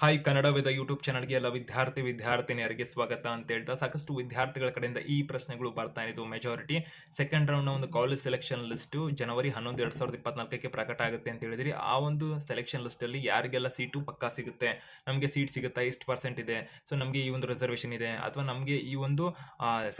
Hi Kannada Veda YouTube ಚಾನಲ್ಗೆ ಎಲ್ಲ ವಿದ್ಯಾರ್ಥಿ ವಿದ್ಯಾರ್ಥಿನಿಯರಿಗೆ ಸ್ವಾಗತ ಅಂತ ಹೇಳ್ತಾ, ಸಾಕಷ್ಟು ವಿದ್ಯಾರ್ಥಿಗಳ ಕಡೆಯಿಂದ ಈ ಪ್ರಶ್ನೆಗಳು ಬರ್ತಾ ಇದ್ದು ಮೆಜಾರಿಟಿ ಸೆಕೆಂಡ್ ರೌಂಡ್ನ ಒಂದು ಕಾಲೇಜ್ ಸೆಲೆಕ್ಷನ್ ಲಿಸ್ಟು ಜನವರಿ ಹನ್ನೊಂದು, ಎರಡು ಸಾವಿರದ ಇಪ್ಪತ್ನಾಲ್ಕಕ್ಕೆ ಪ್ರಕಟ ಆಗುತ್ತೆ ಅಂತ ಹೇಳಿದ್ರಿ. ಆ ಒಂದು ಸೆಲೆಕ್ಷನ್ ಲಿಸ್ಟಲ್ಲಿ ಯಾರಿಗೆಲ್ಲ ಸೀಟು ಪಕ್ಕಾ ಸಿಗುತ್ತೆ? ನಮಗೆ ಸೀಟ್ ಸಿಗುತ್ತಾ? ಎಷ್ಟು ಪರ್ಸೆಂಟ್ ಇದೆ? ಸೊ ನಮಗೆ ಈ ಒಂದು ರಿಸರ್ವೇಷನ್ ಇದೆ. ಅಥವಾ ನಮಗೆ ಈ ಒಂದು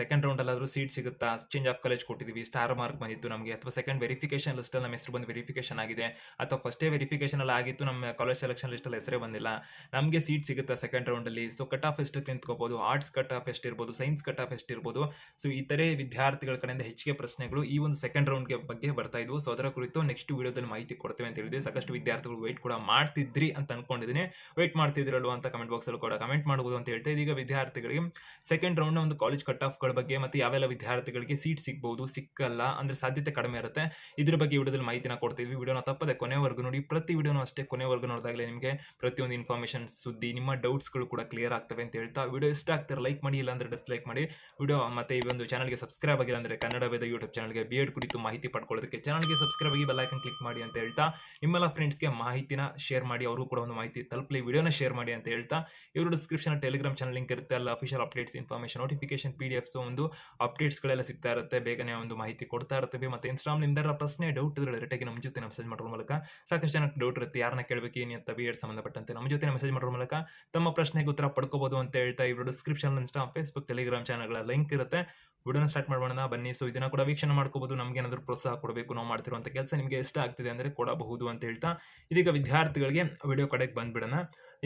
ಸೆಕೆಂಡ್ ರೌಂಡಲ್ಲಾದರೂ ಸೀಟ್ ಸಿಗುತ್ತಾ? ಚೇಂಜ್ ಆಫ್ ಕಾಲೇಜ್ ಕೊಟ್ಟಿದ್ದೀವಿ ಸ್ಟಾರ್ ಮಾರ್ಕ್ ಬಂದಿತ್ತು ನಮಗೆ. ಅಥವಾ ಸೆಕೆಂಡ್ ವೆರಿಫಿಕೇಶನ್ ಲಿಸ್ಟಲ್ಲಿ ನಮ್ಮ ಹೆಸರು ಬಂದು ವೆರಿಫಿಕೇಶನ್ ಆಗಿದೆ. ಅಥವಾ ಫಸ್ಟೇ ವೆರಿಫಿಕೇಶನ್ ಅಲ್ಲಿ ಆಗಿತ್ತು, ನಮ್ಮ ಕಾಲೇಜ್ ಸೆಲೆಕ್ಷನ್ ಲಿಸ್ಟಲ್ಲಿ ಹೆಸರೇ ಬಂದಿಲ್ಲ. ನಮಗೆ ಸೀಟ್ ಸಿಗುತ್ತೆ ಸೆಕೆಂಡ್ ರೌಂಡಲ್ಲಿ ಸೊ ಕಟ್ ಆಫ್ ಎಷ್ಟಕ್ಕೆ ನಿಂತ್ಕೋಬೋದು? ಆರ್ಟ್ಸ್ ಕಟ್ ಆಫ್ ಎಷ್ಟಿರ್ಬೋದು? ಸೈನ್ಸ್ ಕಟ್ ಆಫ್ ಎಷ್ಟಿರ್ಬೋದು? ಸೊ ಇತರೆ ವಿದ್ಯಾರ್ಥಿಗಳ ಕಡೆಯಿಂದ ಹೆಚ್ಚಿಗೆ ಪ್ರಶ್ನೆಗಳು ಈ ಒಂದು ಸೆಕೆಂಡ್ ರೌಂಡ್ಗೆ ಬಗ್ಗೆ ಬರ್ತಾ ಇದ್ವು. ಸೊ ಅದರ ಕುರಿತು ನೆಕ್ಸ್ಟ್ ವಿಡಿಯೋದಲ್ಲಿ ಮಾಹಿತಿ ಕೊಡ್ತೇವೆ ಅಂತ ಹೇಳಿದ್ವಿ. ಸಾಕಷ್ಟು ವಿದ್ಯಾರ್ಥಿಗಳು ವೆಯ್ಟ್ ಕೂಡ ಮಾಡ್ತಿದ್ರಿ ಅಂತ ಅನ್ಕೊಂಡಿದ್ದೀನಿ. ವೇಟ್ ಮಾಡ್ತಿದ್ರಲ್ವ ಅಂತ ಕಮೆಂಟ್ ಬಾಕ್ಸಲ್ಲಿ ಕೂಡ ಕಮೆಂಟ್ ಮಾಡಬಹುದು ಅಂತ ಹೇಳ್ತಾ ಇದೀಗ ವಿದ್ಯಾರ್ಥಿಗಳಿಗೆ ಸೆಕೆಂಡ್ ರೌಂಡ್ನ ಒಂದು ಕಾಲೇಜ್ ಕಟ್ ಆಫ್ಗಳ ಬಗ್ಗೆ ಮತ್ತೆ ಯಾವೆಲ್ಲ ವಿದ್ಯಾರ್ಥಿಗಳಿಗೆ ಸೀಟ್ ಸಿಗ್ಬೋದು, ಸಿಕ್ಕಲ್ಲ ಅಂದ್ರೆ ಸಾಧ್ಯತೆ ಕಡಿಮೆ ಇರುತ್ತೆ, ಇದ್ರ ಬಗ್ಗೆ ವಿಡಿಯೋದಲ್ಲಿ ಮಾಹಿತಿನ ಕೊಡ್ತೀವಿ ವಿಡಿಯೋನ ತಪ್ಪದೆ ಕೊನೆವರೆಗೂ ನೋಡಿ. ಪ್ರತಿ ವಿಡಿಯೋನು ಅಷ್ಟೇ ಕೊನೆವರೆಗೂ ನೋಡಿದಾಗಲೇ ನಿಮಗೆ ಪ್ರತಿಯೊಂದು ಇನ್ಫಾರ್ಮೇಷನ್ ಸುದ್ದಿ, ನಿಮ್ಮ ಡೌಟ್ಸ್ಗಳು ಕೂಡ ಕ್ಲಿಯರ್ ಆಗ್ತವೆ ಅಂತ ಹೇಳ್ತಾ ವಿಡಿಯೋ ಇಷ್ಟ ಆಗ್ತಾರೆ ಲೈಕ್ ಮಾಡಿ ಇಲ್ಲ ಅಂದ್ರೆ ಡಿಸ್ಲೈಕ್ ಮಾಡಿ. ವಿಡಿಯೋ ಮತ್ತೆ ಈ ಒಂದು ಚಾನಲ್ಗೆ ಸಬ್ಸ್ಕ್ರೈಬ್ ಆಗಿಲ್ಲ ಅಂದ್ರೆ ಕನ್ನಡ ವೇದ ಯೂಟ್ಯೂಬ್ ಚಾನಲ್ಗೆ ಬಿ ಎಡ್ ಕುರಿತು ಮಾಹಿತಿ ಪಡ್ಕೊಳ್ಳೋದಕ್ಕೆ ಚಾನಲ್ಗೆ ಸಬ್ಸ್ಕ್ರೈಬ್ ಆಗಿ ಬೆಲ್ ಐಕನ್ ಕ್ಲಿಕ್ ಮಾಡಿ ಅಂತ ಹೇಳ್ತಾ. ನಿಮ್ಮೆಲ್ಲ ಫ್ರೆಂಡ್ಸ್ಗೆ ಮಾಹಿತಿನ ಶೇರ್ ಮಾಡಿ ಅವರು ಕೂಡ ಒಂದು ಮಾಹಿತಿ ತಲುಪಲಿ, ವಿಡಿಯೋನ ಶೇರ್ ಮಾಡಿ ಅಂತ ಹೇಳ್ತಾ. ಇವರು ಡಿಸ್ಕ್ರಿಪ್ಷನ್ ಟೆಲಿಗ್ರಾಮ್ ಚಾನಲ್ ಲಿಂಕ್ ಇರುತ್ತೆ, ಅಲ್ಲ official updates information notification PDFs ಒಂದು ಅಪ್ಡೇಟ್ಸ್ಗಳೆಲ್ಲ ಸಿಗ್ತಾ ಇರುತ್ತೆ. ಬೇಗನೆ ಒಂದು ಮಾಹಿತಿ ಕೊಡ್ತಾ ಇರ್ತೀವಿ ಮತ್ತೆ ಇನ್ಸ್ಟಾಮ್ ನಿಮ್ದಾರ ಪ್ರಶ್ನೆ ಡೌಟ್ ಡೈರೆಕ್ಟಾಗಿ ನಮ್ಮ ಜೊತೆ ಮೆಸೇಜ್ ಮಾಡೋದ್ರ ಮೂಲಕ ಸಾಕಷ್ಟು ಜನಕ್ಕೆ ಡೌಟ್ ಇರುತ್ತೆ. ಯಾರನ್ನ ಕೇಳಬೇಕು, ಏನು ಅಂತ ಬಿ ಎಡ್ ಸಂಬಂಧಪಟ್ಟಂತೆ ನಮ್ಮ ಜೊತೆ ಮೆಸೇಜ್ ಮಾಡೋದ್ರ ಮೂಲಕ ತಮ್ಮ ಪ್ರಶ್ನೆಗೆ ಉತ್ತರ ಪಡ್ಕೋಬಹುದು ಅಂತ ಹೇಳ್ತಾ ಇವರು ಡಿಸ್ಕ್ರಿಪ್ಷನ್ ಇನ್ಸ್ಟಾ ಫೇಸ್ಬುಕ್ ಟೆಲಿಗ್ರಾಮ್ ಚಾನಲ್ಗಳ ಲಿಂಕ್ ಇರುತ್ತೆ. ವಿಡಿಯೋನ ಸ್ಟಾರ್ಟ್ ಮಾಡೋಣ. ಬನ್ನಿ. ಸೊ ಇದನ್ನ ಕೂಡ ವೀಕ್ಷಣೆ ಮಾಡ್ಕೋಬಹುದು ನಮ್ಗೆ ಏನಾದರೂ ಪ್ರೋತ್ಸಾಹ ಕೊಡಬೇಕು ನಾವು ಮಾಡ್ತಿರುವಂತ ಕೆಲಸ ನಿಮಗೆ ಇಷ್ಟ ಆಗ್ತಿದೆ ಅಂದ್ರೆ ಕೊಡಬಹುದು ಅಂತ ಹೇಳ್ತಾ ಇದೀಗ ವಿದ್ಯಾರ್ಥಿಗಳಿಗೆ ವಿಡಿಯೋ ಕಡೆಗೆ ಬಂದ್ಬಿಡೋಣ.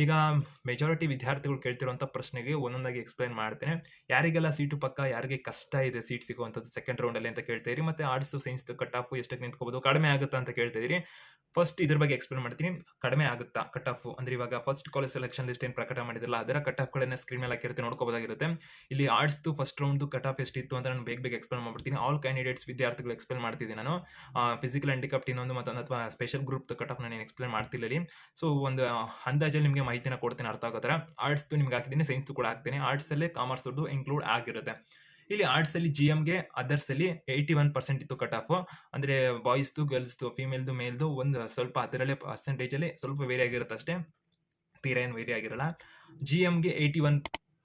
ಈಗ ಮೆಜಾರಿಟಿ ವಿದ್ಯಾರ್ಥಿಗಳು ಕೇಳ್ತಿರುವಂಥ ಪ್ರಶ್ನೆಗೆ ಒಂದೊಂದಾಗಿ ಎಕ್ಸ್ಪ್ಲೈನ್ ಮಾಡ್ತೇನೆ. ಯಾರಿಗೆಲ್ಲ ಸೀಟು ಪಕ್ಕ, ಯಾರಿಗೆ ಕಷ್ಟ ಇದೆ ಸೀಟ್ ಸಿಗುವಂಥದ್ದು ಸೆಕೆಂಡ್ ರೌಂಡಲ್ಲಿ ಅಂತ ಕೇಳ್ತಾ ಇರಿ, ಮತ್ತೆ ಆರ್ಟ್ಸ್ ಸೈನ್ಸ್ ಕಟ್ ಆಫ್ ಎಷ್ಟಕ್ಕೆ ನಿಂತ್ಕೋಬೋದು, ಕಡಿಮೆ ಆಗುತ್ತಾ ಅಂತ ಕೇಳ್ತಾ ಇದ್ದೀರಿ ಫಸ್ಟ್ ಇದ್ರ ಬಗ್ಗೆ ಎಕ್ಸ್ಪ್ಲೇನ್ ಮಾಡ್ತೀನಿ. ಕಡಿಮೆ ಆಗುತ್ತಾ ಕಟ್ ಆಫ್ ಅಂದ್ರೆ ಇವಾಗ ಫಸ್ಟ್ ಕಾಲೇಜ್ ಸೆಲೆಕ್ಷನ್ ಲಿಸ್ಟ್ ಏನು ಪ್ರಕಟ ಮಾಡಿದಿಲ್ಲ ಅದರ ಕಟ್ ಆಫ್ಗಳನ್ನ ಸ್ಕ್ರೀನ್ ಮೇಲೆ ಹಾಕಿರುತ್ತೆ, ನೋಡ್ಕೋಬೋದಾಗಿರುತ್ತೆ. ಇಲ್ಲಿ ಆರ್ಟ್ಸ್ದು ಫಸ್ಟ್ ರೌಂಡ್ ಕಟ್ ಆಫ್ ಎಷ್ಟಿತ್ತು ಅಂತ ನಾನು ಬೇಗ ಬೇಗ ಎಕ್ಸ್ಪ್ಲೇನ್ ಮಾಡ್ಬಿಡ್ತೀನಿ. ಆಲ್ ಕ್ಯಾಂಡಿಡೇಟ್ಸ್ ವಿದ್ಯಾರ್ಥಿಗಳು ಎಕ್ಸ್ಪ್ಲೇನ್ ಮಾಡ್ತಿದ್ದೀನಿ ನಾನು. ಫಿಸಿಕಲ್ ಹ್ಯಾಂಡಿಕಾಪ್ಟ್ ಇನ್ನೊಂದು ಮತ್ತೊಂದು ಅಥವಾ ಸ್ಪೆಷಲ್ ಗ್ರೂಪ್ ಕಟ್ ಆಫ್ ನಾನು ಎಕ್ಸ್ಪ್ಲೇನ್ ಮಾಡ್ತಿಲ್ಲ ಸೊ ಒಂದು ಅಂದಾಜಲ್ಲಿ ನಿಮಗೆ ಮಾಹಿತಿನ ಕೊಡ್ತೇನೆ ಅರ್ಥ ಆಗೋ ಥರ ಆರ್ಟ್ಸ್ ನಿಮ್ಗೆ ಹಾಕಿದ್ದೀನಿ ಸೈನ್ಸ್ ಕೂಡ ಹಾಕ್ತೀನಿ. ಆರ್ಟ್ಸ್ ಕಾಮರ್ಸ್ ಕಾಮರ್ಸ್ ಇನ್ಕ್ಲೂಡ್ ಆಗಿರುತ್ತೆ. ಇಲ್ಲಿ ಆರ್ಟ್ಸ್ ಅಲ್ಲಿ ಜಿ ಎಮ್ಗೆ ಅದರ್ಸ್ ಅಲ್ಲಿ ಏಯ್ಟಿ ಒನ್ ಪರ್ಸೆಂಟ್ ಇತ್ತು ಕಟ್ ಆಫ್ ಅಂದರೆ ಬಾಯ್ಸ್ದು ಗರ್ಲ್ಸ್ದು ಫಿಮೇಲ್ದು ಮೇಲ್ದು ಒಂದು ಸ್ವಲ್ಪ ಅದರಲ್ಲೇ ಪರ್ಸೆಂಟೇಜಲ್ಲಿ ಸ್ವಲ್ಪ ವೇರಿ ಆಗಿರುತ್ತೆ ಅಷ್ಟೇ. ತೀರಾ ಏನು ವೇರಿ ಆಗಿರಲ್ಲ. ಜಿ ಎಮ್ಗೆ ಏಯ್ಟಿ ಒನ್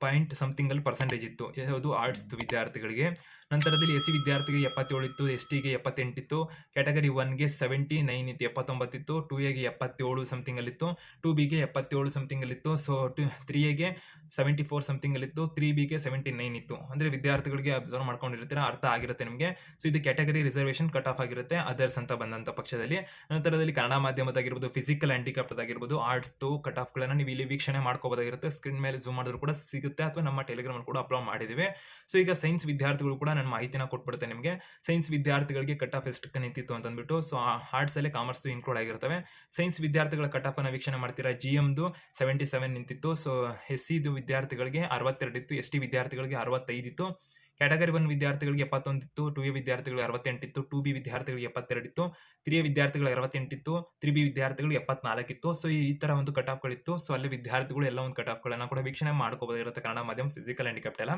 ಪಾಯಿಂಟ್ ಸಮಥಿಂಗಲ್ಲಿ ಪರ್ಸೆಂಟೇಜ್ ಇತ್ತು. ಯಾವುದು? ಆರ್ಟ್ಸ್ ವಿದ್ಯಾರ್ಥಿಗಳಿಗೆ. ನಂತರದಲ್ಲಿ ಎಸ್ ಸಿ ವಿದ್ಯಾರ್ಥಿಗೆ ಎಪ್ಪತ್ತೇಳು ಇತ್ತು ಎಸ್ ಟಿಗೆ ಎಪ್ಪತ್ತೆಂಟಿತ್ತು ಕ್ಯಾಟಗರಿ ಒನ್ಗೆ ಸೆವೆಂಟಿ ನೈನ್ ಇತ್ತು ಎಪ್ಪತ್ತೊಂಬತ್ತಿತ್ತು ಟು ಎಗೆ ಎಪ್ಪತ್ತೇಳು ಸಮಥಿಂಗ್ ಅಲ್ಲಿತ್ತು ಟು ಬಿಗೆ ಎಪ್ಪತ್ತೇಳು ಸಮಥಿಂಗಲ್ಲಿತ್ತು ಸೊ ಟು ತ್ರೀ ಎಗೆ ಸೆವೆಂಟಿ ಫೋರ್ ಸಮಥಿಂಗ್ ಅಲ್ಲಿತ್ತು ತ್ರೀ ಬಿಗೆ ಸೆವೆಂಟಿ ನೈನ್ ಇತ್ತು. ಅಂದರೆ ವಿದ್ಯಾರ್ಥಿಗಳಿಗೆ ಅಬ್ಸರ್ವ್ ಮಾಡ್ಕೊಂಡಿರ್ತೀರ ಅರ್ಥ ಆಗಿರುತ್ತೆ ನಿಮಗೆ. ಸೊ ಇದು ಕ್ಯಾಟಗರಿ ರಿಸರ್ವೇಷನ್ ಕಟ್ ಆಫ್ ಆಗಿರುತ್ತೆ ಅದರ್ಸ್ ಅಂತ ಬಂದಂಥ ಪಕ್ಷದಲ್ಲಿ. ನಂತರದಲ್ಲಿ ಕನ್ನಡ ಮಾಧ್ಯಮದಾಗಿರ್ಬೋದು ಫಿಸಿಕಲ್ ಹ್ಯಾಂಡಿಕ್ಯಾಪ್ಟ್ ಆಗಿರ್ಬೋದು ಆರ್ಟ್ಸ್ದು ಕಟ್ ಆಫ್ಗಳನ್ನು ನೀವು ಇಲ್ಲಿ ವೀಕ್ಷಣೆ ಮಾಡ್ಕೋಬೋದಾಗಿರುತ್ತೆ. ಸ್ಕ್ರೀನ್ ಮೇಲೆ ಝೂಮ್ ಮಾಡಿದ್ರು ಕೂಡ ಸಿಗುತ್ತೆ, ಅಥವಾ ನಮ್ಮ ಟೆಲಿಗ್ರಾಮ್ ಕೂಡ ಅಪ್ಲೋಡ್ ಮಾಡಿದ್ದೀವಿ. ಸೊ ಈಗ ಸೈನ್ಸ್ ವಿದ್ಯಾರ್ಥಿಗಳು ಕೂಡ ನಾನು ಮಾಹಿತಿನ ಕೊಟ್ಬಿಡ್ತೇನೆ ನಿಮಗೆ? ಸೈನ್ಸ್ ವಿದ್ಯಾರ್ಥಿಗಳಿಗೆ ಕಟ್ ಆಫ್ ಎಷ್ಟಕ್ಕೆ ನಿಂತಿತ್ತು ಅಂತ ಅಂದ್ಬಿಟ್ಟು ಸೊ ಆರ್ಟ್ಸ್ ಅಲ್ಲಿ ಕಾಮರ್ಸ್ ಇನ್ಕ್ಲೂಡ್ ಆಗಿರ್ತವೆ. ಸೈನ್ಸ್ ವಿದ್ಯಾರ್ಥಿಗಳ ಕಟ್ ಆಫ್ ವೀಕ್ಷಣೆ ಮಾಡ್ತೀರಾ? ಜಿ ಎಮ್ದು ಸೆವೆಂಟಿ ಸೆವೆನ್ ನಿಂತಿತ್ತು ಸೊ ಎಸ್ ಸಿದು ವಿದ್ಯಾರ್ಥಿಗಳಿಗೆ ಅರವತ್ತೆರಡು ಇತ್ತು ಎಸ್ ಟಿ ವಿದ್ಯಾರ್ಥಿಗಳಿಗೆ ಅರವತ್ತೈದು ಇತ್ತು ಕ್ಯಾಟಗರಿ ಒನ್ ವಿದ್ಯಾರ್ಥಿಗಳಿಗೆ ಎಪ್ಪತ್ತೊಂದಿತ್ತು ಟು ಎ ವಿದ್ಯಾರ್ಥಿಗಳಿಗೆ ಅರವತ್ತೆಂಟಿತ್ತು ಟು ಬಿ ವಿದ್ಯಾರ್ಥಿಗಳಿಗೆ ಎಪ್ಪತ್ತೆರಡಿತ್ತು ತ್ರೀ ವಿದ್ಯಾರ್ಥಿಗಳಿಗೆ ಅರವತ್ತೆಂಟಿತ್ತು ತ್ರೀ ಬಿ ವಿದ್ಯಾರ್ಥಿಗಳು ಎಪ್ಪತ್ನಾಲ್ಕಿತ್ತು. ಸೊ ಈ ತರ ಒಂದು ಕಟ್ ಆಫ್ಗಳಿತ್ತು ಸೊ ಅಲ್ಲಿ ವಿದ್ಯಾರ್ಥಿಗಳು ಎಲ್ಲ ಒಂದು ಕಟ್ ಆಫ್ಗಳನ್ನ ಕೂಡ ವೀಕ್ಷಣೆ ಮಾಡ್ಕೋಬೋದಿರುತ್ತೆ ಕನ್ನಡ ಮಾಧ್ಯಮ ಫಿಸಿಕಲ್ ಹ್ಯಾಂಡಿಕ್ಯಾಪ್ಟ್ ಎಲ್ಲ.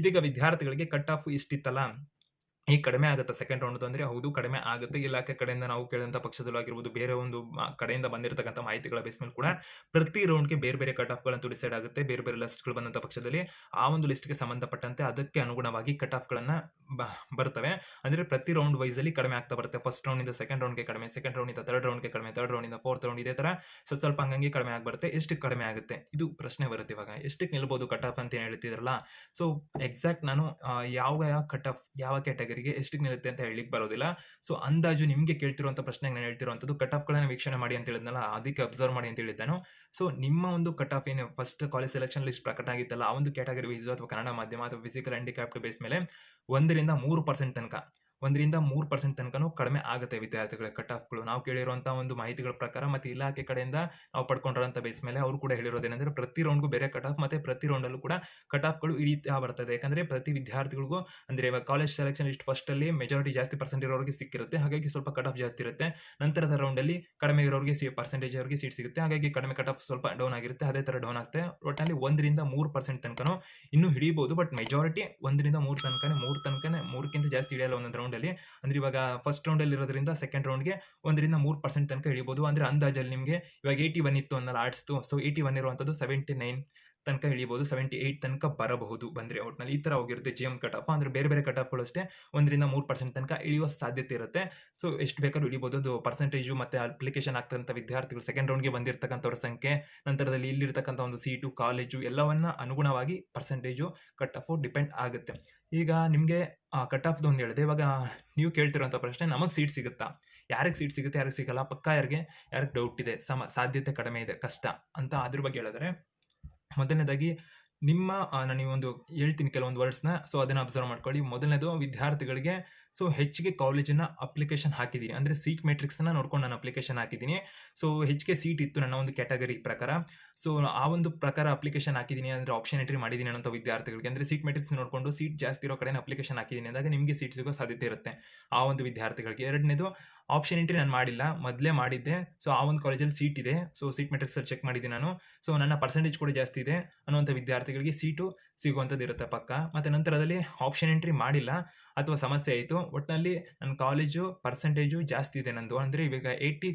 ಇದೀಗ ವಿದ್ಯಾರ್ಥಿಗಳಿಗೆ ಕಟ್ ಆಫ್ ಇಷ್ಟಿತ್ತಲ್ಲ? ಈ ಕಡಿಮೆ ಆಗುತ್ತೆ ಸೆಕೆಂಡ್ ರೌಂಡ್ ಅಂದ್ರೆ ಹೌದು, ಕಡಿಮೆ ಆಗುತ್ತೆ. ಇಲಾಖೆ ಕಡೆಯಿಂದ ನಾವು ಕೇಳಿದಂಥ ಪಕ್ಷದಲ್ಲೂ ಆಗಿರ್ಬೋದು, ಬೇರೆ ಒಂದು ಕಡೆಯಿಂದ ಬಂದಿರತಕ್ಕಂಥ ಮಾಹಿತಿಗಳ ಬೇಸ್ ಮೇಲೆ ಕೂಡ ಪ್ರತಿ ರೌಂಡ್ಗೆ ಬೇರೆ ಬೇರೆ ಕಟ್ ಆಫ್ಗಳಂತೂ ಡಿಸೈಡ್ ಆಗುತ್ತೆ. ಬೇರೆ ಬೇರೆ ಲಿಸ್ಟ್ಗಳು ಬಂದಂಥ ಪಕ್ಷದಲ್ಲಿ ಆ ಒಂದು ಲಿಸ್ಟ್ಗೆ ಸಂಬಂಧಪಟ್ಟಂತೆ ಅದಕ್ಕೆ ಅನುಗುಣವಾಗಿ ಕಟ್ ಆಫ್ಗಳನ್ನ ಬರ್ತವೆ. ಅಂದ್ರೆ ಪ್ರತಿ ರೌಂಡ್ ಅಲ್ಲಿ ಕಡಿಮೆ ಆಗ್ತಾ ಬರುತ್ತೆ. ಫಸ್ಟ್ ರೌಂಡ್ ಇಂದ ಸೆಕೆಂಡ್ ರೌಂಡ್ಗೆ ಕಡಿಮೆ ಸೆಕೆಂಡ್ ರೌಂಡ್ ಇಂದ ಥರ್ಡ್ ರೌಂಡ್ಗೆ ಕಡಿಮೆ ಥರ್ಡ್ ರೌಂಡ್ ಇಂದ ಫೋರ್ತ್ ರೌಂಡ್ ಇದೇ ತರ. ಸೊ ಸ್ವಲ್ಪ ಹಂಗಂಗೆ ಕಡಿಮೆ ಆಗ್ಬರುತ್ತೆ ಎಷ್ಟು ಕಡಿಮೆ ಆಗುತ್ತೆ? ಇದು ಪ್ರಶ್ನೆ ಬರುತ್ತೆ ಇವಾಗ. ಎಷ್ಟಕ್ಕೆ ನಿಲ್ಬೋದು ಕಟ್ ಆಫ್ ಅಂತ ಹೇಳ್ತಿದ್ರಲ್ಲ? ಸೊ ಎಕ್ಸಾಕ್ಟ್ ನಾನು ಯಾವ ಯಾವ ಕಟ್ ಆಫ್ ಯಾವ ಕ್ಯಾಟಗರಿಗೆ ಎಷ್ಟಕ್ಕೆ ನಿಲ್ಲುತ್ತೆ ಅಂತ ಹೇಳಲಿಕ್ಕೆ ಬರೋದಿಲ್ಲ. ಸೊ ಅಂದಾಜು ನಿಮಗೆ ಕೇಳ್ತಿರುವಂಥ ಪ್ರಶ್ನೆಗೆ ನಾನು ಹೇಳ್ತಿರುವಂಥದ್ದು ಕಟ್ ಆಫ್ಗಳನ್ನು ವೀಕ್ಷಣೆ ಮಾಡಿ ಅಂತ ಹೇಳಿದ್ನಲ್ಲ, ಅದಕ್ಕೆ ಅಬ್ಸರ್ವ್ ಮಾಡಿ ಅಂತ ಹೇಳಿದ್ದಾನು. ಸೊ ನಿಮ್ಮ ಒಂದು ಕಟ್ ಆಫ್ ಏನು ಫಸ್ಟ್ ಕಾಲೇಜ್ ಸೆಲೆಕ್ಷನ್ ಲಿಸ್ಟ್ ಪ್ರಕಟ ಆಗಿತ್ತಲ್ಲ, ಆ ಒಂದು ಕ್ಯಾಟಗರಿ ವೈಸ್ ಅಥವಾ ಕನ್ನಡ ಮಾಧ್ಯಮ ಅಥವಾ ಫಿಸಿಕಲ್ ಹ್ಯಾಂಡಿಕ್ಯಾಪ್ಟ್ ಬೇಸ್ ಮೇಲೆ ಒಂದರಿಂದ ಮೂರು ಪರ್ಸೆಂಟ್ ತನಕ ಒಂದರಿಂದ ಮೂರು ಪರ್ಸೆಂಟ್ ತನಕನೂ ಕಡಿಮೆ ಆಗುತ್ತೆ ವಿದ್ಯಾರ್ಥಿಗಳ ಕಟ್ ಆಫ್ಗಳು ನಾವು ಕೇಳಿರುವಂಥ ಒಂದು ಮಾಹಿತಿಗಳ ಪ್ರಕಾರ ಮತ್ತು ಇಲಾಖೆ ಕಡೆಯಿಂದ ನಾವು ಪಡ್ಕೊಂಡಿರೋಂಥ ಬೇಸ್ ಮೇಲೆ ಅವರು ಕೂಡ ಹೇಳಿರೋದೇನೆಂದರೆ ಪ್ರತಿ ರೌಂಡ್ಗೂ ಬೇರೆ ಕಟ್ ಆಫ್ ಮತ್ತು ಪ್ರತಿ ರೌಂಡಲ್ಲೂ ಕೂಡ ಕಟ್ ಆಫ್ಗಳು ಇಳಿತಾ ಬರ್ತದೆ. ಯಾಕಂದರೆ ಪ್ರತಿ ವಿದ್ಯಾರ್ಥಿಗಳಿಗೂ ಅಂದರೆ ಇವಾಗ ಕಾಲೇಜ್ ಸೆಲೆಕ್ಷನ್ ಲಿಸ್ಟ್ ಫಸ್ಟಲ್ಲಿ ಮೆಜಾರಿಟಿ ಜಾಸ್ತಿ ಪರ್ಸೆಂಟ್ ಇರೋರಿಗೆ ಸಿಕ್ಕಿರುತ್ತೆ. ಹಾಗಾಗಿ ಸ್ವಲ್ಪ ಕಟ್ ಆಫ್ ಜಾಸ್ತಿ ಇರುತ್ತೆ. ನಂತರದ ರೌಂಡಲ್ಲಿ ಕಡಿಮೆ ಇರೋರಿಗೆ ಸಿ ಪರ್ಸೆಂಟೇಜ್ ಅವರಿಗೆ ಸೀಟ್ ಸಿಗುತ್ತೆ. ಹಾಗಾಗಿ ಕಡಿಮೆ ಕಟ್ ಆಫ್ ಸ್ವಲ್ಪ ಡೌನ್ ಆಗಿರುತ್ತೆ. ಅದೇ ಥರ ಡೌನ್ ಆಗುತ್ತೆ ಒಟ್ಟಿನಲ್ಲಿ ಒಂದರಿಂದ ಮೂರು ಪರ್ಸೆಂಟ್ ತನಕನೂ ಇನ್ನೂ ಹಿಡಿಯಬಹುದು ಬಟ್ ಮೆಜಾರಿಟಿ ಒಂದರಿಂದ ಮೂರು ತನಕನೇ ಮೂರು ತನಕನೇ, ಮೂರಕ್ಕಿಂತ ಜಾಸ್ತಿ ಹಿಡಿಯಲ್ಲ ಒಂದೊಂದು ರೌಂಡ್ ರೌಂಡಲ್ಲಿ ಅಂದರೆ ಇವಾಗ ಫಸ್ಟ್ ರೌಂಡಲ್ಲಿ ಇರೋದ್ರಿಂದ ಸೆಕೆಂಡ್ ರೌಂಡ್ಗೆ ಒಂದರಿಂದ ಮೂರು ಪರ್ಸೆಂಟ್ ತನಕ ಇಳಿಬೋದು. ಅಂದರೆ ಅಂದಾಜಲ್ಲಿ ನಿಮಗೆ ಇವಾಗ ಏಯ್ಟಿ ಒನ್ ಇತ್ತು ಅನ್ನಲ್ಲ ಆರ್ಟ್ಸ್ದು ಸೊ ಏಯ್ಟಿ ಒನ್ ಇರುವಂಥದ್ದು ಸೆವೆಂಟಿ ನೈನ್ ತನಕ ಇಳಿಬೋದು ಸೆವೆಂಟಿ ಏಯ್ಟ್ ತನಕ ಬರಬಹುದು ಬಂದರೆ ಒಟ್ನಲ್ಲಿ. ಈ ಥರ ಹೋಗಿರುತ್ತೆ ಜಿ ಎಂ ಕಟ್ ಆಫ್ ಅಂದರೆ ಬೇರೆ ಬೇರೆ ಕಟ್ ಆಫ್ಗಳು ಅಷ್ಟೇ ಒಂದರಿಂದ ಮೂರು ಪರ್ಸೆಂಟ್ ತನಕ ಇಳಿಯುವ ಸಾಧ್ಯತೆ ಇರುತ್ತೆ. ಸೊ ಎಷ್ಟು ಬೇಕಾದ್ರೂ ಇಳಿಬೋದು. ಅದು ಪರ್ಸೆಂಟೇಜು ಮತ್ತು ಅಪ್ಲಿಕೇಶನ್ ಆಗ್ತಕ್ಕಂಥ ವಿದ್ಯಾರ್ಥಿಗಳು ಸೆಕೆಂಡ್ ರೌಂಡ್ಗೆ ಬಂದಿರತಕ್ಕಂಥವ್ರ ಸಂಖ್ಯೆ, ನಂತರದಲ್ಲಿ ಇಲ್ಲಿರ್ತಕ್ಕಂಥ ಒಂದು ಸೀಟು ಕಾಲೇಜು ಎಲ್ಲವನ್ನ ಅನುಗುಣವಾಗಿ ಪರ್ಸೆಂಟೇಜು ಕಟ್ ಆಫು ಡಿಪೆಂಡ್ ಆಗುತ್ತೆ. ಈಗ ನಿಮಗೆ ಕಟ್ ಆಫ್ದು ಒಂದು ಹೇಳಿದೆ. ಇವಾಗ ನೀವು ಕೇಳ್ತಿರೋಂಥ ಪ್ರಶ್ನೆ, ನಮಗೆ ಸೀಟ್ ಸಿಗುತ್ತಾ? ಯಾರಿಗೆ ಸೀಟ್ ಸಿಗುತ್ತೆ, ಯಾರಿಗೆ ಸಿಗಲ್ಲ? ಪಕ್ಕ ಯಾರಿಗೆ? ಯಾರಿಗೆ ಡೌಟ್ ಇದೆ? ಸಮ, ಸಾಧ್ಯತೆ ಕಡಿಮೆ ಇದೆ, ಕಷ್ಟ ಅಂತ ಅದ್ರ ಬಗ್ಗೆ ಹೇಳಿದ್ರೆ ಮೊದಲನೇದಾಗಿ ನಿಮ್ಮ ನಾನು ಒಂದು ಹೇಳ್ತೀನಿ ಕೆಲವೊಂದು ವರ್ಡ್ಸ್ನ ಸೊ ಅದನ್ನು ಅಬ್ಸರ್ವ್ ಮಾಡ್ಕೊಳ್ಳಿ. ಮೊದಲನೇದು ವಿದ್ಯಾರ್ಥಿಗಳಿಗೆ ಸೊ ಹೆಚ್ಚಿಗೆ ಕಾಲೇಜಿನ ಅಪ್ಲಿಕೇಶನ್ ಹಾಕಿದ್ದೀನಿ ಅಂದರೆ ಸೀಟ್ ಮೆಟ್ರಿಕ್ಸ್ನ ನೋಡ್ಕೊಂಡು ನಾನು ಅಪ್ಲಿಕೇಶನ್ ಹಾಕಿದ್ದೀನಿ ಸೊ ಹೆಚ್ಚಿಗೆ ಸೀಟ್ ಇತ್ತು ನನ್ನ ಒಂದು ಕ್ಯಾಟಗರಿ ಪ್ರಕಾರ. ಸೊ ಆ ಒಂದು ಪ್ರಕಾರ ಅಪ್ಲಿಕೇಶನ್ ಹಾಕಿದ್ದೀನಿ ಅಂದರೆ ಆಪ್ಷನ್ ಎಂಟ್ರಿ ಮಾಡಿದ್ದೀನಿ ಅನ್ನೋಂಥ ವಿದ್ಯಾರ್ಥಿಗಳಿಗೆ. ಅಂದರೆ ಸೀಟ್ ಮೆಟ್ರಿಕ್ಸ್ ನೋಡಿಕೊಂಡು ಸೀಟ್ ಜಾಸ್ತಿ ಇರೋ ಕಡೆ ಅಪ್ಲಿಕೇಶನ್ ಹಾಕಿದ್ದೀನಿ ಅಂದಾಗ ನಿಮಗೆ ಸೀಟ್ ಸಿಗೋ ಸಾಧ್ಯತೆ ಇರುತ್ತೆ. ಆ ಒಂದು ವಿದ್ಯಾರ್ಥಿಗಳಿಗೆ. ಎರಡನೇದು ಆಪ್ಷನ್ ಎಂಟ್ರಿ ನಾನು ಮಾಡಿಲ್ಲ, ಮೊದಲೇ ಮಾಡಿದ್ದೆ. ಸೊ ಆ ಒಂದು ಕಾಲೇಜಲ್ಲಿ ಸೀಟ್ ಇದೆ. ಸೊ ಸೀಟ್ ಮೆಟ್ರಿಕ್ಸಲ್ಲಿ ಚೆಕ್ ಮಾಡಿದ್ದೆ ನಾನು. ಸೊ ನನ್ನ ಪರ್ಸೆಂಟೇಜ್ ಕೂಡ ಜಾಸ್ತಿ ಇದೆ. ಅನ್ನುವಂಥ ವಿದ್ಯಾರ್ಥಿಗಳಿಗೆ ಸೀಟು ಸಿಗುವಂಥದ್ದು ಇರುತ್ತೆ ಪಕ್ಕ. ಮತ್ತು ನಂತರದಲ್ಲಿ ಆಪ್ಷನ್ ಎಂಟ್ರಿ ಮಾಡಿಲ್ಲ, ಅಥವಾ ಸಮಸ್ಯೆ ಆಯಿತು. ಒಟ್ಟಿನಲ್ಲಿ ನನ್ನ ಕಾಲೇಜು ಪರ್ಸೆಂಟೇಜು ಜಾಸ್ತಿ ಇದೆ ನಂದು. ಅಂದರೆ ಇವಾಗ ಏಯ್ಟಿ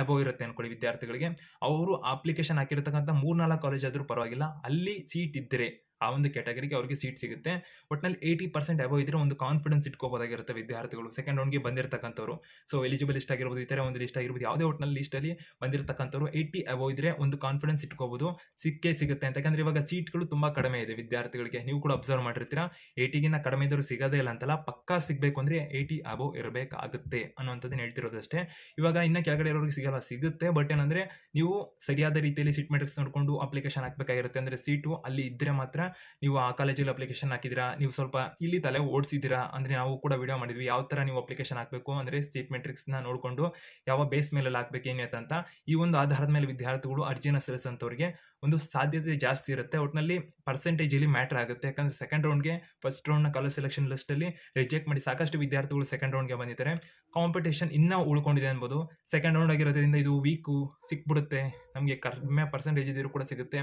ಅಬೋವ್ ಇರುತ್ತೆ ಅನ್ಕೊಳ್ಳಿ ವಿದ್ಯಾರ್ಥಿಗಳಿಗೆ. ಅವರು ಅಪ್ಲಿಕೇಶನ್ ಹಾಕಿರ್ತಕ್ಕಂಥ ಮೂರ್ನಾಲ್ಕು ಕಾಲೇಜ್ ಆದರೂ ಪರವಾಗಿಲ್ಲ. ಅಲ್ಲಿ ಸೀಟ್ ಇದ್ದರೆ ಆ ಒಂದು ಕ್ಯಾಟಗರಿಗೆ ಅವರಿಗೆ ಸೀಟ್ ಸಿಗುತ್ತೆ. ಒಟ್ನಲ್ಲಿ ಏಯ್ಟಿ ಪರ್ಸೆಂಟ್ ಅಬೋವ್ ಇದ್ರೆ ಒಂದು ಕಾನ್ಫಿಡೆನ್ಸ್ ಇಟ್ಕೋಬೋದಾಗಿರುತ್ತೆ ವಿದ್ಯಾರ್ಥಿಗಳು. ಸೆಕೆಂಡ್ ರೌಂಡ್ಗೆ ಬಂದಿರತಕ್ಕಂಥವ್ರು. ಸೊ ಎಲಿಜಿಬಲ್ ಲಿಸ್ಟ್ ಆಗಿರ್ಬೋದು ಈ ಥರ ಒಂದು ಲಿಸ್ಟ್ ಆಗಿರ್ಬೋದು, ಯಾವುದೇ ಒಟ್ನಲ್ಲಿ ಲಿಸ್ಟಲ್ಲಿ ಬಂದಿರತಕ್ಕಂಥವ್ರು ಏಯ್ಟಿ ಅಬೋವ್ ಇದ್ರೆ ಒಂದು ಕಾನ್ಫಿಡೆನ್ಸ್ ಇಟ್ಕೋಬೋದು, ಸಿಕ್ಕೇ ಸಿಗುತ್ತೆ ಅಂತ. ಯಾಕಂದ್ರೆ ಇವಾಗ ಸೀಟ್ಗಳು ತುಂಬ ಕಡಿಮೆ ಇದೆ ವಿದ್ಯಾರ್ಥಿಗಳಿಗೆ. ನೀವು ಕೂಡ ಅಬ್ಸರ್ವ್ ಮಾಡಿರ್ತೀರಾ? ಏಯ್ಟಿಗಿನ್ನ ಕಡಿಮೆ ಇದ್ದರೂ ಸಿಗೋದೇ ಇಲ್ಲ ಅಂತಲ್ಲ. ಪಕ್ಕಾ ಸಿಗಬೇಕು ಅಂದರೆ ಏಯ್ಟಿ ಅಬೋವ್ ಇರಬೇಕಾಗುತ್ತೆ ಅನ್ನೋಂಥದ್ದು ಹೇಳ್ತಿರೋದಷ್ಟೇ. ಇವಾಗ ಇನ್ನು ಕೆಳಗಡೆ ಇರೋರಿಗೆ ಸಿಗಲ್ಲ. ಸಿಗುತ್ತೆ ಬಟ್ ಏನಂದರೆ ನೀವು ಸರಿಯಾದ ರೀತಿಯಲ್ಲಿ ಸೀಟ್ ಮೆಟ್ರಿಕ್ಸ್ ನೋಡಿಕೊಂಡು ಅಪ್ಲಿಕೇಶನ್ ಹಾಕಬೇಕಾಗಿರುತ್ತೆ. ಅಂದರೆ ಸೀಟು ಅಲ್ಲಿ ಇದ್ದರೆ ಮಾತ್ರ ನೀವು ಆ ಕಾಲೇಜಲ್ಲಿ ಅಪ್ಲಿಕೇಶನ್ ಹಾಕಿದ್ದೀರಾ, ನೀವು ಸ್ವಲ್ಪ ಇಲ್ಲಿ ತಲೆ ಓಡಿಸಿದ್ದೀರಾ ಅಂದರೆ ನಾವು ಕೂಡ ವಿಡಿಯೋ ಮಾಡಿದ್ವಿ. ಯಾವ ಥರ ನೀವು ಅಪ್ಲಿಕೇಶನ್ ಹಾಕಬೇಕು ಅಂದರೆ ಸ್ಟೇಟ್ ಮೆಟ್ರಿಕ್ಸ್ನ ನೋಡಿಕೊಂಡು ಯಾವ ಬೇಸ್ ಮೇಲೆ ಹಾಕಬೇಕು ಏನು ಅಂತ. ಈ ಒಂದು ಆಧಾರದ ಮೇಲೆ ವಿದ್ಯಾರ್ಥಿಗಳು ಅರ್ಜಿನ ಸಲ್ಲಿಸಂಥವ್ರಿಗೆ ಒಂದು ಸಾಧ್ಯತೆ ಜಾಸ್ತಿ ಇರುತ್ತೆ. ಒಟ್ಟಿನಲ್ಲಿ ಪರ್ಸೆಂಟೇಜಲ್ಲಿ ಮ್ಯಾಟ್ರ್ ಆಗುತ್ತೆ. ಯಾಕಂದರೆ ಸೆಕೆಂಡ್ ರೌಂಡ್ಗೆ ಫಸ್ಟ್ ರೌಂಡ್ನ ಕಾಲೇಜ್ ಸೆಲೆಕ್ಷನ್ ಲಿಸ್ಟಲ್ಲಿ ರಿಜೆಕ್ಟ್ ಮಾಡಿ ಸಾಕಷ್ಟು ವಿದ್ಯಾರ್ಥಿಗಳು ಸೆಕೆಂಡ್ ರೌಂಡ್ಗೆ ಬಂದಿದ್ದಾರೆ. ಕಾಂಪಿಟೇಷನ್ ಇನ್ನೂ ಉಳ್ಕೊಂಡಿದೆ ಅನ್ಬೋದು. ಸೆಕೆಂಡ್ ರೌಂಡ್ ಆಗಿರೋದ್ರಿಂದ ಇದು ವೀಕು ಸಿಕ್ಬಿಡುತ್ತೆ. ನಮಗೆ ಕಡಿಮೆ ಪರ್ಸೆಂಟೇಜ್ ಇದ್ರೂ ಕೂಡ ಸಿಗುತ್ತೆ.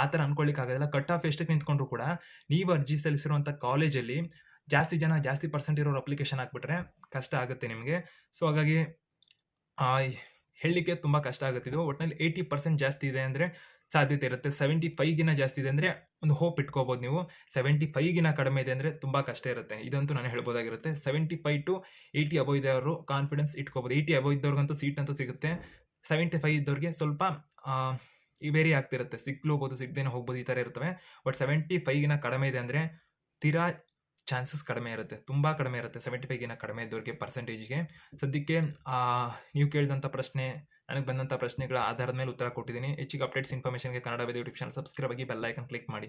ಆ ಥರ ಅನ್ಕೊಳ್ಳಿಕ್ಕಾಗೋದಿಲ್ಲ ಕಟ್ ಆಫ್ ಎಷ್ಟಕ್ಕೆ ನಿಂತ್ಕೊಂಡ್ರು ಕೂಡ ನೀವು ಅರ್ಜಿ ಸಲ್ಲಿಸಿರುವಂಥ ಕಾಲೇಜಲ್ಲಿ ಜಾಸ್ತಿ ಜನ ಜಾಸ್ತಿ ಪರ್ಸೆಂಟ್ ಇರೋರು ಅಪ್ಲಿಕೇಶನ್ ಹಾಕ್ಬಿಟ್ರೆ ಕಷ್ಟ ಆಗುತ್ತೆ ನಿಮಗೆ. ಸೊ ಹಾಗಾಗಿ ಹೇಳಲಿಕ್ಕೆ ತುಂಬ ಕಷ್ಟ ಆಗುತ್ತೆ ಇದು. ಒಟ್ಟಿನಲ್ಲಿ ಏಯ್ಟಿ ಪರ್ಸೆಂಟ್ ಜಾಸ್ತಿ ಇದೆ ಅಂದರೆ ಸಾಧ್ಯತೆ ಇರುತ್ತೆ. ಸೆವೆಂಟಿ ಫೈವ್ಗಿನ ಜಾಸ್ತಿ ಇದೆ ಅಂದರೆ ಒಂದು ಹೋಪ್ ಇಟ್ಕೋಬೋದು ನೀವು. ಸೆವೆಂಟಿ ಫೈವ್ಗಿನ ಕಡಿಮೆ ಇದೆ ಅಂದರೆ ತುಂಬ ಕಷ್ಟ ಇರುತ್ತೆ. ಇದಂತೂ ನಾನು ಹೇಳ್ಬೋದಾಗಿರುತ್ತೆ. Seventy five to eighty above ಇದ್ದವರು ಕಾನ್ಫಿಡೆನ್ಸ್ ಇಟ್ಕೋಬೋದು. ಏಯ್ಟಿ ಅಬೋ ಇದ್ದವ್ರಿಗಂತೂ ಸೀಟ್ ಅಂತೂ ಸಿಗುತ್ತೆ. ಸೆವೆಂಟಿ ಫೈವ್ ಇದ್ದವ್ರಿಗೆ ಸ್ವಲ್ಪ ವೇರಿ ಆಗ್ತಿರುತ್ತೆ. ಸಿಕ್ಲೋಗ್ಬೋದು ಸಿಗ್ದೇನೆ ಹೋಗ್ಬೋದು, ಈ ಥರ ಇರ್ತವೆ. ಬಟ್ ಸೆವೆಂಟಿ ಫೈವ್ಗಿನ ಕಡಿಮೆ ಇದೆ ಅಂದರೆ ತೀರಾ ಚಾನ್ಸಸ್ ಕಡಿಮೆ ಇರುತ್ತೆ. ತುಂಬ ಕಡಿಮೆ ಇರುತ್ತೆ ಸೆವೆಂಟಿ ಫೈವ್ಗಿನ ಕಡಿಮೆ ಇದ್ದವ್ರಿಗೆ ಪರ್ಸೆಂಟೇಜ್ಗೆ ಸದ್ಯಕ್ಕೆ ನೀವು ಕೇಳಿದಂಥ ಪ್ರಶ್ನೆ ನನಗೆ ಬಂದಂಥ ಪ್ರಶ್ನೆಗಳ ಆಧಾರದ ಮೇಲೆ ಉತ್ತರ ಕೊಟ್ಟಿದ್ದೀನಿ. ಹೆಚ್ಚಿಗೆ ಅಪ್ಡೇಟ್ಸ್ ಇನ್ಫಾರ್ಮೇಷನ್ಗೆ ಕನ್ನಡ ಯೂಟ್ಯೂಬ್ ಚಾನಲ್ ಸಬ್ಸ್ಕ್ರೈಬ್ ಆಗಿ ಬೆಲ್ ಐಕನ್ ಕ್ಲಿಕ್ ಮಾಡಿ.